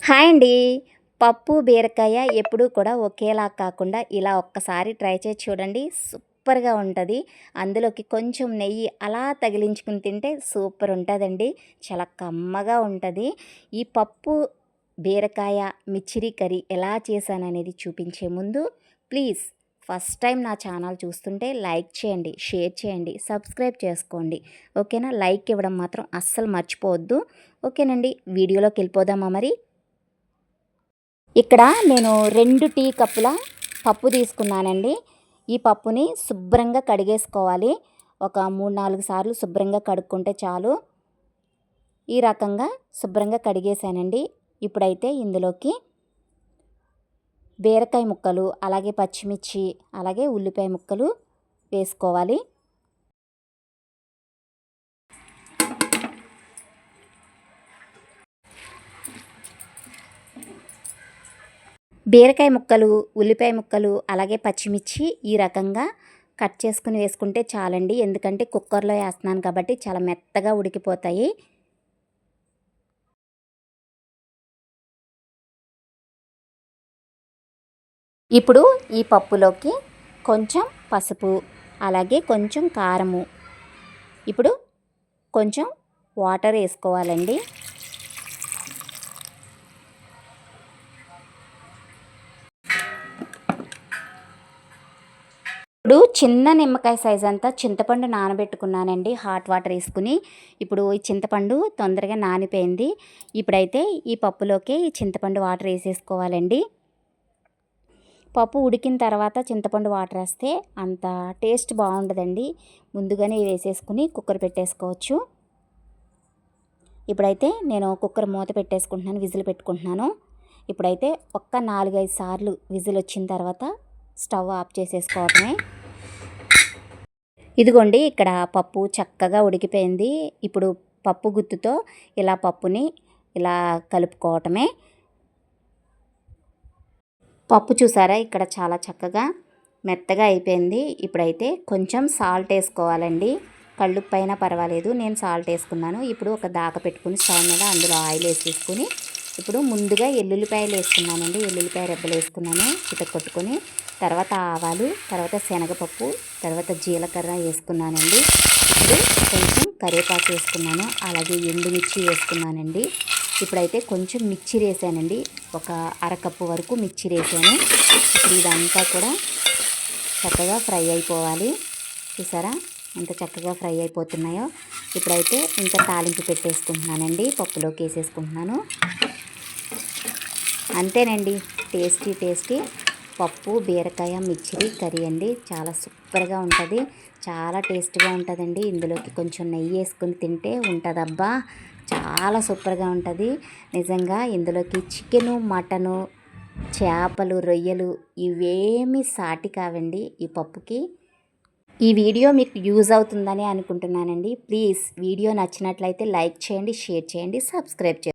Hi అండి. పప్పు బీరకాయ ఎప్పుడూ కూడా ఒకేలా కాకుండా ఇలా ఒక్కసారి ట్రై చేసి చూడండి. సూపర్గా ఉంటుంది. అందులోకి కొంచెం నెయ్యి అలా తగిలించుకుని తింటే సూపర్ ఉంటుందండి. చాలా కమ్మగా ఉంటుంది. ఈ పప్పు బీరకాయ మిచ్చిరి కర్రీ ఎలా చేశాననేది చూపించే ముందు ప్లీజ్ ఫస్ట్ టైం నా ఛానల్ చూస్తుంటే లైక్ చేయండి షేర్ చేయండి సబ్స్క్రైబ్ చేసుకోండి. ఓకేనా? లైక్ ఇవ్వడం మాత్రం అస్సలు మర్చిపోవద్దు. ఓకేనండి. వీడియోలోకి వెళ్ళిపోదామా మరి? ఇక్కడ నేను రెండు టీ కప్పుల పప్పు తీసుకున్నానండి. ఈ పప్పుని శుభ్రంగా కడిగేసుకోవాలి. ఒక మూడు నాలుగు సార్లు శుభ్రంగా కడుక్కుంటే చాలు. ఈ రకంగా శుభ్రంగా కడిగేసానండి ఇప్పుడైతే ఇందులోకి బీరకాయ ముక్కలు అలాగే పచ్చిమిర్చి అలాగే ఉల్లిపాయ ముక్కలు వేసుకోవాలి. బీరకాయ ముక్కలు ఉల్లిపాయ ముక్కలు అలాగే పచ్చిమిర్చి ఈ రకంగా కట్ చేసుకుని వేసుకుంటే చాలండి. ఎందుకంటే కుక్కర్లో వేస్తున్నాను కాబట్టి చాలా మెత్తగా ఉడికిపోతాయి. ఇప్పుడు ఈ పప్పులోకి కొంచెం పసుపు అలాగే కొంచెం కారము. ఇప్పుడు కొంచెం వాటర్ వేసుకోవాలండి. ఇప్పుడు చిన్న నిమ్మకాయ సైజ్ అంతా చింతపండు నానబెట్టుకున్నానండి. హాట్ వాటర్ వేసుకుని ఇప్పుడు ఈ చింతపండు తొందరగా నానిపోయింది. ఇప్పుడైతే ఈ పప్పులోకి ఈ చింతపండు వాటర్ వేసేసుకోవాలండి. పప్పు ఉడికిన తర్వాత చింతపండు వాటర్ వేస్తే అంత టేస్ట్ బాగుండదండి. ముందుగానే వేసేసుకుని కుక్కర్ పెట్టేసుకోవచ్చు. ఇప్పుడైతే నేను కుక్కర్ మూత పెట్టేసుకుంటున్నాను విజిల్ పెట్టుకుంటున్నాను. ఇప్పుడైతే ఒక్క నాలుగైదు సార్లు విజిల్ వచ్చిన తర్వాత స్టవ్ ఆఫ్ చేసేసుకోవటమే ఇదిగోండి ఇక్కడ పప్పు చక్కగా ఉడికిపోయింది. ఇప్పుడు పప్పు గుత్తుతో ఇలా పప్పుని ఇలా కలుపుకోవటమే. పప్పు చూసారా ఇక్కడ చాలా చక్కగా మెత్తగా అయిపోయింది. ఇప్పుడైతే కొంచెం సాల్ట్ వేసుకోవాలండి. కళ్ళు పైన పర్వాలేదు నేను సాల్ట్ వేసుకున్నాను. ఇప్పుడు ఒక దాక పెట్టుకుని స్టవ్ మీద అందులో ఆయిల్ వేసేసుకుని ఇప్పుడు ముందుగా ఎల్లుల్లిపాయలు వేసుకున్నానండి. ఎల్లుల్లిపాయ రెబ్బలు వేసుకున్నాను. చిట కొట్టుకొని తర్వాత ఆవాలు తర్వాత శనగపప్పు తర్వాత జీలకర్ర వేసుకున్నానండి. ఇప్పుడు కొంచెం కరివేపాకు వేసుకున్నాను. అలాగే ఎండుమిర్చి వేసుకున్నానండి. ఇప్పుడైతే కొంచెం మిర్చి వేసానండి. ఒక అరకప్పు వరకు మిర్చి వేసాను. ఇప్పుడు ఇదంతా కూడా చక్కగా ఫ్రై అయిపోవాలి. చూసారా? ఎంత చక్కగా ఫ్రై అయిపోతున్నాయో. ఇప్పుడైతే ఇంకా తాలింపు పెట్టేసుకుంటున్నానండి. పప్పులోకి వేసేసుకుంటున్నాను. అంతేనండి. Tasty tasty. పప్పు బీరకాయ మిర్చిరి కర్రీ అండి. చాలా సూపర్గా ఉంటుంది. చాలా టేస్ట్గా ఉంటుందండి. ఇందులోకి కొంచెం నెయ్యి వేసుకుని తింటే ఉంటుందబ్బా. చాలా సూపర్గా ఉంటుంది. నిజంగా ఇందులోకి చికెను మటను చేపలు రొయ్యలు ఇవేమి సాటి కావండి ఈ పప్పుకి. ఈ వీడియో మీకు యూజ్ అవుతుందని అనుకుంటున్నానండి. ప్లీజ్ వీడియో నచ్చినట్లయితే లైక్ చేయండి షేర్ చేయండి సబ్స్క్రైబ్ చేయండి.